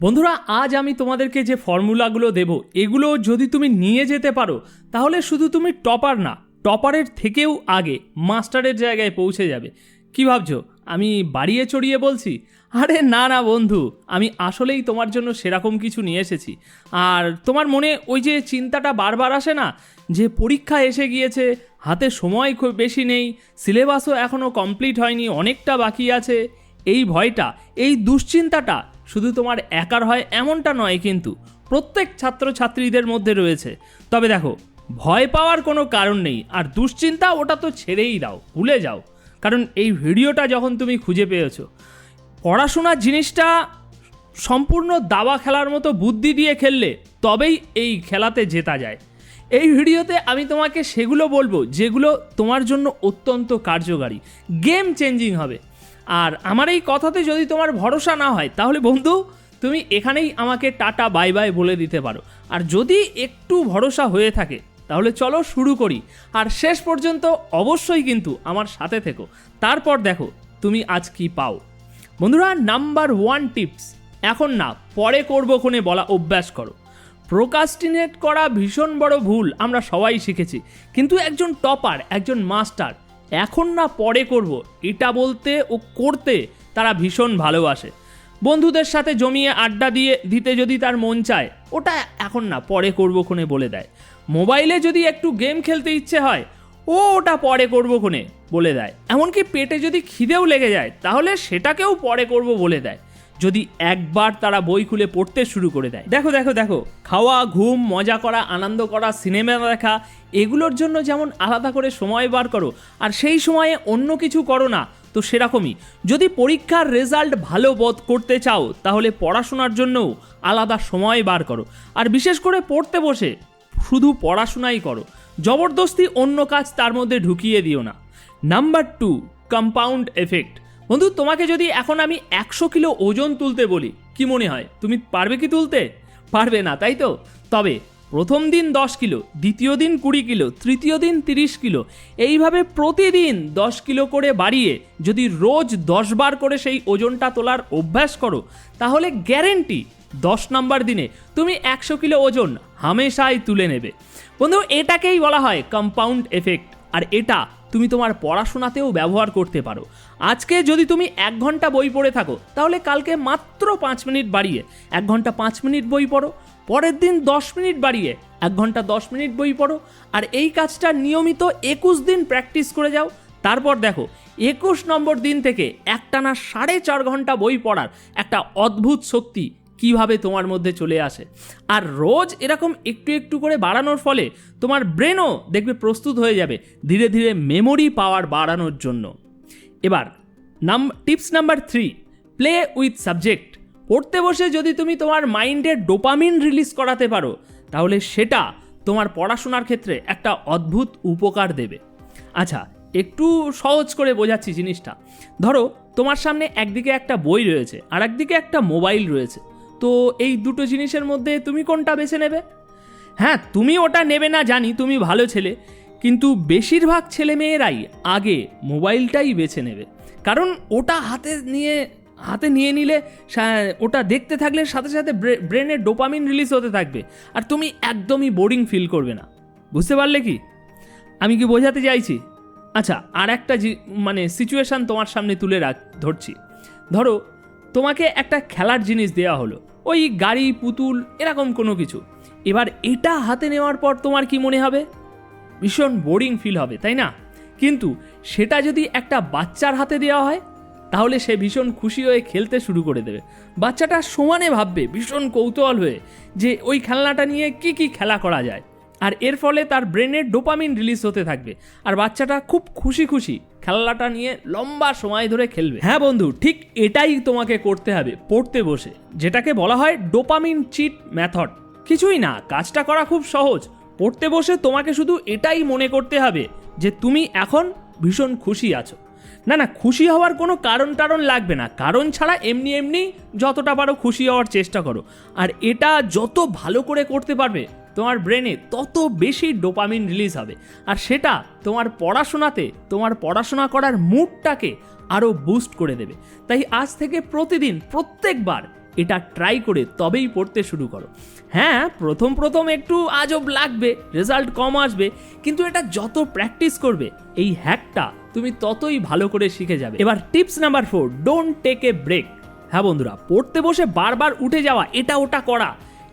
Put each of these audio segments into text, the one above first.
বন্ধুরা, আজ আমি তোমাদেরকে যে ফর্মুলাগুলো দেব, এগুলো যদি তুমি নিয়ে যেতে পারো, তাহলে শুধু তুমি টপার না, টপারের থেকেও আগে, মাস্টারের জায়গায় পৌঁছে যাবে। কি ভাবছ, আমি বাড়িয়ে চড়িয়ে বলছি? আরে না না বন্ধু, আমি আসলেই তোমার জন্য সেরকম কিছু নিয়ে এসেছি। আর তোমার মনে ওই যে চিন্তাটা বারবার আসে না, যে পরীক্ষা এসে গিয়েছে, হাতে সময় খুব বেশি নেই, সিলেবাসও এখনও কমপ্লিট হয়নি, অনেকটা বাকি আছে, এই ভয়টা, এই দুশ্চিন্তাটা শুধু তোমার একার হয় এমনটা নয় কিন্তু প্রত্যেক ছাত্রছাত্রীদের মধ্যে রয়েছে। তবে দেখো, ভয় পাওয়ার কোনো কারণ নেই, আর দুশ্চিন্তা ওটা তো ছেড়েই দাও, ভুলে যাও। কারণ এই ভিডিওটা যখন তুমি খুঁজে পেয়েছ, পড়াশোনার জিনিসটা সম্পূর্ণ দাবা খেলার মতো বুদ্ধি দিয়ে খেললে তবেই এই খেলাতে জেতা যায়। এই ভিডিওতে আমি তোমাকে সেগুলো বলব যেগুলো তোমার জন্য অত্যন্ত কার্যকারী। গেম চেঞ্জিং হবে। আর আমার এই কথাতে যদি তোমার ভরসা না হয়, তাহলে বন্ধু, তুমি এখানেই আমাকে টাটা, বাই বাই বলে দিতে পারো। আর যদি একটু ভরসা হয়ে থাকে, তাহলে চলো শুরু করি। আর শেষ পর্যন্ত অবশ্যই কিন্তু আমার সাথে থেকো। তারপর দেখো, তুমি আজ কি পাও। বন্ধুরা, নাম্বার ওয়ান টিপস। এখন না, পরে করব কোনে বলা অভ্যাস করো। প্রোকাস্টিনেট করা ভীষণ বড় ভুল, আমরা সবাই শিখেছি। কিন্তু একজন টপার, একজন মাস্টার এখন না পরে করব। এটা বলতে ও করতে তারা ভীষণ ভালোবাসে। বন্ধুদের সাথে জমিয়ে আড্ডা দিয়ে দিতে যদি তার মন চায়, ওটা এখন না পরে করব ক্ষণে বলে দেয়। মোবাইলে যদি একটু গেম খেলতে ইচ্ছে হয়, ও ওটা পরে করব ক্ষণে বলে দেয়। এমনকি পেটে যদি খিদেও লেগে যায়, তাহলে সেটাকেও পরে করব বলে দেয়। যদি একবার তারা বই খুলে পড়তে শুরু করে দেয়। দেখো দেখো দেখো, খাওয়া, ঘুম, মজা করা, আনন্দ করা, সিনেমা দেখা, এগুলোর জন্য যেমন আলাদা করে সময় বার করো, আর সেই সময়ে অন্য কিছু করো না, তো সেরকমই। যদি পরীক্ষার রেজাল্ট ভালো বোধ করতে চাও, তাহলে পড়াশোনার জন্যও আলাদা সময় বার করো। আর বিশেষ করে পড়তে বসে, শুধু পড়াশোনাই করো। জবরদস্তি অন্য কাজ তার মধ্যে ঢুকিয়ে দিও না। নাম্বার টু কম্পাউন্ড এফেক্ট বন্ধু, তোমাকে যদি এখন আমি একশো কিলো ওজন তুলতে বলি, কি মনে হয়? তুমি পারবে কি তুলতে? পারবে না, তাই তো? তবে প্রথম দিন দশ কিলো, দ্বিতীয় দিন কুড়ি কিলো, তৃতীয় দিন তিরিশ কিলো, এইভাবে প্রতিদিন দশ কিলো করে বাড়িয়ে যদি রোজ দশ বার করে সেই ওজনটা তোলার অভ্যাস করো, তাহলে গ্যারেন্টি দশ নাম্বার দিনে তুমি একশো কিলো ওজন হামেশাই তুলে নেবে। বন্ধু, এটাকেই বলা হয় কম্পাউন্ড এফেক্ট আর এটা তুমি তোমার পড়াশোনাতেও ব্যবহার করতে পারো। আজকে যদি তুমি এক ঘণ্টা বই পড়ে থাকো, তাহলে কালকে মাত্র পাঁচ মিনিট বাড়িয়ে এক ঘণ্টা পাঁচ মিনিট বই পড়ো, পরের দিন দশ মিনিট বাড়িয়ে এক ঘণ্টা দশ মিনিট বই পড়ো, আর এই কাজটা নিয়মিত একুশ দিন প্র্যাকটিস করে যাও। তারপর দেখো, একুশ নম্বর দিন থেকে একটানা সাড়ে চার ঘণ্টা বই পড়ার একটা অদ্ভুত শক্তি কীভাবে তোমার মধ্যে চলে আসে। আর রোজ এরকম একটু একটু করে বাড়ানোর ফলে তোমার ব্রেনও দেখবে প্রস্তুত হয়ে যাবে ধীরে ধীরে মেমোরি পাওয়ার বাড়ানোর জন্য। এবার, নাম tips number three play with subject পড়তে বসে যদি তুমি তোমার মাইন্ডে ডোপামিন রিলিজ করাতে পারো, তাহলে সেটা তোমার পড়াশোনার ক্ষেত্রে একটা অদ্ভুত উপকার দেবে। আচ্ছা একটু সহজ করে বোঝাচ্ছি জিনিসটা। ধরো, তোমার সামনে একদিকে একটা বই রয়েছে আর একদিকে একটা মোবাইল রয়েছে। তো এই দুটো জিনিসের মধ্যে তুমি কোনটা বেছে নেবে? হ্যাঁ তুমি ওটা নেবে না জানি, তুমি ভালো ছেলে। কিন্তু বেশিরভাগ ছেলেমেয়েরাই আগে মোবাইলটাই বেছে নেবে। কারণ ওটা হাতে নিয়ে হাতে নিয়ে নিলে ওটা দেখতে থাকলে সাথে সাথে ব্রেনে ডোপামিন রিলিজ হতে থাকবে। আর তুমি একদমই বোরিং ফিল করবে না। বুঝতে পারলে কি? আমি কি বোঝাতে চাইছি? আচ্ছা আর একটা মানে সিচুয়েশান তোমার সামনে তুলে রাখ, ধরছি। ধরো তোমাকে একটা খেলার জিনিস দেওয়া হলো। ওই গাড়ি, পুতুল, এরকম কোনো কিছু। এবার এটা হাতে নেওয়ার পর তোমার কি মনে হবে? ভীষণ বোরিং ফিল হবে, তাই না? কিন্তু সেটা যদি একটা বাচ্চার হাতে দেওয়া হয়, তাহলে সে ভীষণ খুশি হয়ে খেলতে শুরু করে দেবে। বাচ্চাটা সমানে ভাববে, ভীষণ কৌতূহল হয়ে যে ওই খেলনাটা নিয়ে কি কি খেলা করা যায়। আর এর ফলে তার ব্রেনের ডোপামিন রিলিজ হতে থাকবে। আর বাচ্চাটা খুব খুশি খুশি খেলনাটা নিয়ে লম্বা সময় ধরে খেলবে। হ্যাঁ বন্ধু, ঠিক এটাই তোমাকে করতে হবে, পড়তে বসে, যেটাকে বলা হয় ডোপামিন চিট মেথড। কিছুই না, কাজটা করা খুব সহজ। পড়তে বসে তোমাকে শুধু এটাই মনে করতে হবে যে তুমি এখন ভীষণ খুশি আছো। না না, খুশি হওয়ার কোনো কারণ টারণ লাগবে না। কারণ ছাড়া এমনি এমনি যতটা পারো খুশি হওয়ার চেষ্টা করো। আর এটা যত ভালো করে করতে পারবে তোমার ব্রেনে তত বেশি ডোপামিন রিলিজ হবে। আর সেটা তোমার পড়াশোনাতে, তোমার পড়াশোনা করার মুডটাকে আরও বুস্ট করে দেবে। তাই আজ থেকে প্রতিদিন, প্রত্যেকবার এটা ট্রাই করে তবেই পড়তে শুরু করো। হ্যাঁ প্রথম প্রথম একটু আজব লাগবে রেজাল্ট কম আসবে, কিন্তু এটা যত প্র্যাকটিস করবে, এই হ্যাকটা তুমি ততই ভালো করে শিখে যাবে। এবার tips number four don't take a break হ্যাঁ বন্ধুরা, পড়তে বসে বারবার উঠে যাওয়া, এটা ওটা করা।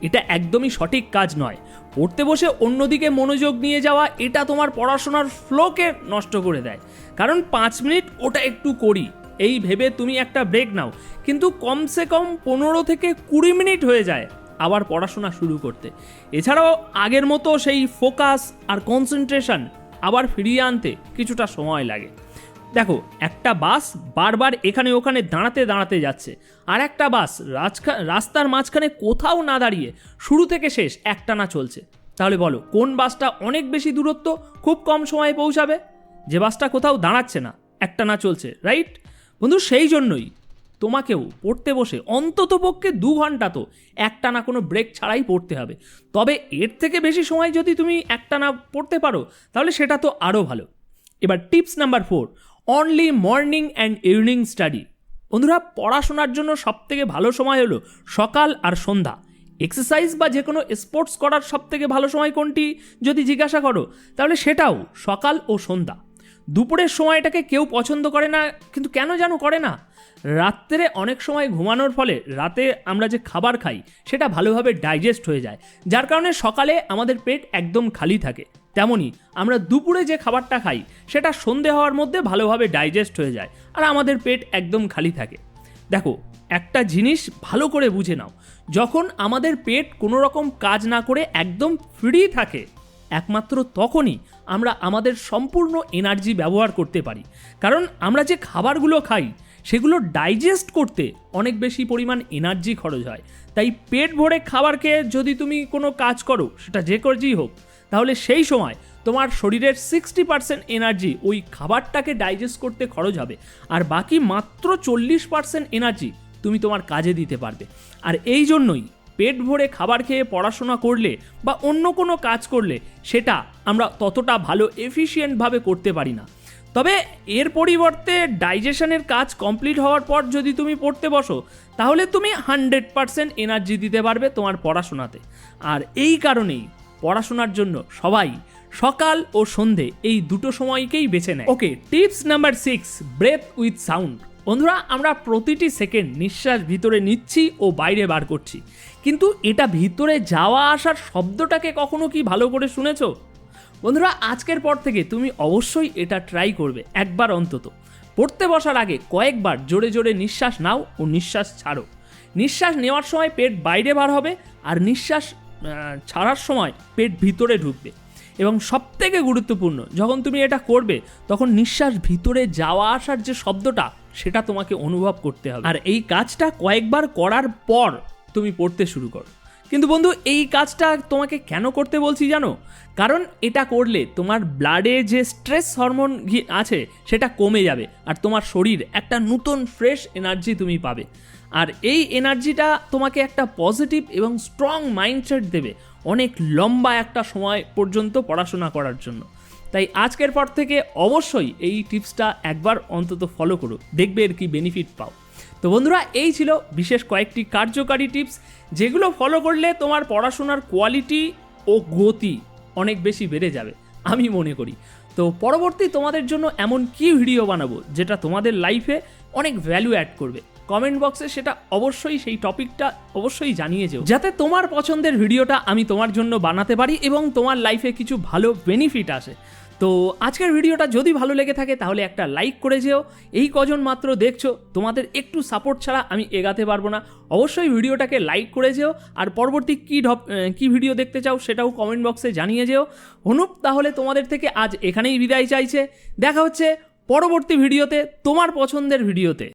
এটা একদমই সঠিক কাজ নয়। পড়তে বসে অন্যদিকে মনোযোগ নিয়ে যাওয়া এটা তোমার পড়াশোনার ফ্লোকে নষ্ট করে দেয়। কারণ পাঁচ মিনিট ওটা একটু করি, এই ভেবে তুমি একটা ব্রেক নাও। কিন্তু কমসে কম পনেরো থেকে কুড়ি মিনিট হয়ে যায় আবার পড়াশোনা শুরু করতে। এছাড়াও আগের মতো সেই ফোকাস আর কনসেন্ট্রেশন আবার ফিরিয়ে আনতে কিছুটা সময় লাগে। দেখো, একটা বাস বারবার এখানে ওখানে দাঁড়াতে দাঁড়াতে যাচ্ছে। আর একটা বাস রাস্তার মাঝখানে কোথাও না দাঁড়িয়ে শুরু থেকে শেষ একটানা চলছে। তাহলে বলো, কোন বাসটা অনেক বেশি দূরত্ব খুব কম সময়ে পৌঁছাবে? যে বাসটা কোথাও দাঁড়াচ্ছে না, একটানা চলছে রাইট বন্ধু, সেই জন্যই তোমাকেও পড়তে বসে অন্তত পক্ষে দু ঘণ্টা তো একটানা কোনো ব্রেক ছাড়াই পড়তে হবে। তবে এর থেকে বেশি সময় যদি তুমি একটানা পড়তে পারো, তাহলে সেটা তো আরও ভালো। এবার tips number four only morning and evening study বন্ধুরা, পড়াশোনার জন্য সবথেকে ভালো সময় হলো সকাল আর সন্ধ্যা। এক্সারসাইজ বা যে কোনো স্পোর্টস করার সবথেকে ভালো সময় কোনটি? যদি জিজ্ঞাসা করো, তাহলে সেটাও সকাল ও সন্ধ্যা। দুপুরের সময়টাকে কেউ পছন্দ করে না, কিন্তু কেন যেন করে না? রাত্রে অনেক সময় ঘুমানোর ফলে রাতে আমরা যে খাবার খাই, সেটা ভালোভাবে ডাইজেস্ট হয়ে যায়। যার কারণে সকালে আমাদের পেট একদম খালি থাকে। তেমনই আমরা দুপুরে যে খাবারটা খাই, সেটা সন্ধে হওয়ার মধ্যে ভালোভাবে ডাইজেস্ট হয়ে যায় আর আমাদের পেট একদম খালি থাকে। দেখো, একটা জিনিস ভালো করে বুঝে নাও, যখন আমাদের পেট কোনো রকম কাজ না করে একদম ফ্রি থাকে, একমাত্র তখনই আমরা আমাদের সম্পূর্ণ এনার্জি ব্যবহার করতে পারি। কারণ আমরা যে খাবারগুলো খাই, সেগুলো ডাইজেস্ট করতে অনেক বেশি পরিমাণ এনার্জি খরচ হয়। তাই পেট ভরে খাবার খেয়ে যদি তুমি কোনো কাজ করো, সেটা যে কাজই হোক তাহলে সেই সময় তোমার শরীরের সিক্সটি পার্সেন্ট এনার্জি ওই খাবারটাকে ডাইজেস্ট করতে খরচ হবে। আর বাকি মাত্র চল্লিশ পার্সেন্ট এনার্জি তুমি তোমার কাজে দিতে পারবে। আর এই জন্যই পেট ভরে খাবার খেয়ে পড়াশোনা করলে বা অন্য কোনো কাজ করলে সেটা আমরা ততটা ভালো এফিসিয়েন্টভাবে করতে পারি না। তবে এর পরিবর্তে ডাইজেশনের কাজ কমপ্লিট হওয়ার পর যদি তুমি পড়তে বসো, তাহলে তুমি হান্ড্রেড পারসেন্ট এনার্জি দিতে পারবে তোমার পড়াশোনাতে। আর এই কারণেই পড়াশোনার জন্য সবাই সকাল ও সন্ধে এই দুটো সময়কেই বেছে নেয়। Okay, tips number six breath with sound বন্ধুরা, আমরা প্রতিটি সেকেন্ড নিঃশ্বাস ভিতরে নিচ্ছি ও বাইরে বার করছি। কিন্তু এটা ভিতরে যাওয়া আসার শব্দটাকে কখনো কি ভালো করে শুনেছো? বন্ধুরা, আজকের পর থেকে তুমি অবশ্যই এটা ট্রাই করবে, একবার অন্তত। পড়তে বসার আগে কয়েকবার জোরে জোরে নিঃশ্বাস নাও ও নিঃশ্বাস ছাড়ো। নিঃশ্বাস নেওয়ার সময় পেট বাইরে বার হবে আর নিঃশ্বাস ছাড়ার সময় পেট ভিতরে ঢুকবে। এবং সবথেকে গুরুত্বপূর্ণ, যখন তুমি এটা করবে, তখন নিঃশ্বাস ভিতরে যাওয়া আসার যে শব্দটা, সেটা তোমাকে অনুভব করতে হবে। আর এই কাজটা কয়েকবার করার পর তুমি পড়তে শুরু করো। কিন্তু বন্ধু, এই কাজটা তোমাকে কেন করতে বলছি জানো? কারণ এটা করলে তোমার ব্লাডে যে স্ট্রেস হরমোন আছে, সেটা কমে যাবে। আর তোমার শরীর একটা নতুন ফ্রেশ এনার্জি তুমি পাবে। আর এই এনার্জিটা তোমাকে একটা পজিটিভ এবং স্ট্রং মাইন্ডসেট দেবে অনেক লম্বা একটা সময় পর্যন্ত পড়াশোনা করার জন্য। তাই আজকের পর থেকে অবশ্যই এই টিপসটা একবার অন্তত ফলো করো, দেখবে এর কি বেনিফিট পাও। তো বন্ধুরা, এই ছিল বিশেষ কয়েকটি কার্যকারী টিপস, যেগুলো ফলো করলে তোমার পড়াশোনার কোয়ালিটি ও গতি অনেক বেশি বেড়ে যাবে, আমি মনে করি। তো পরবর্তী তোমাদের জন্য এমন কি ভিডিও বানাবো, যেটা তোমাদের লাইফে অনেক ভ্যালু অ্যাড করবে? কমেন্ট বক্সে সেটা অবশ্যই সেই টপিকটা অবশ্যই জানিয়ে যেও। যাতে তোমার পছন্দের ভিডিওটা আমি তোমার জন্য বানাতে পারি এবং তোমার লাইফে কিছু ভালো বেনিফিট আসে। তো আজকের ভিডিওটা যদি ভালো লেগে থাকে তাহলে একটা লাইক করে যেও। এই কজন মাত্র দেখছ, তোমাদের একটু সাপোর্ট ছাড়া আমি এগাতে পারব না। অবশ্যই ভিডিওটাকে লাইক করে যেও আর পরবর্তী কী ঢপ কী ভিডিও দেখতে চাও সেটাও কমেন্ট বক্সে জানিয়ে যেও। অনুপ, তাহলে তোমাদের থেকে আজ এখানেই বিদায় চাইছে। দেখা হচ্ছে পরবর্তী ভিডিওতে তোমার পছন্দের ভিডিওতে।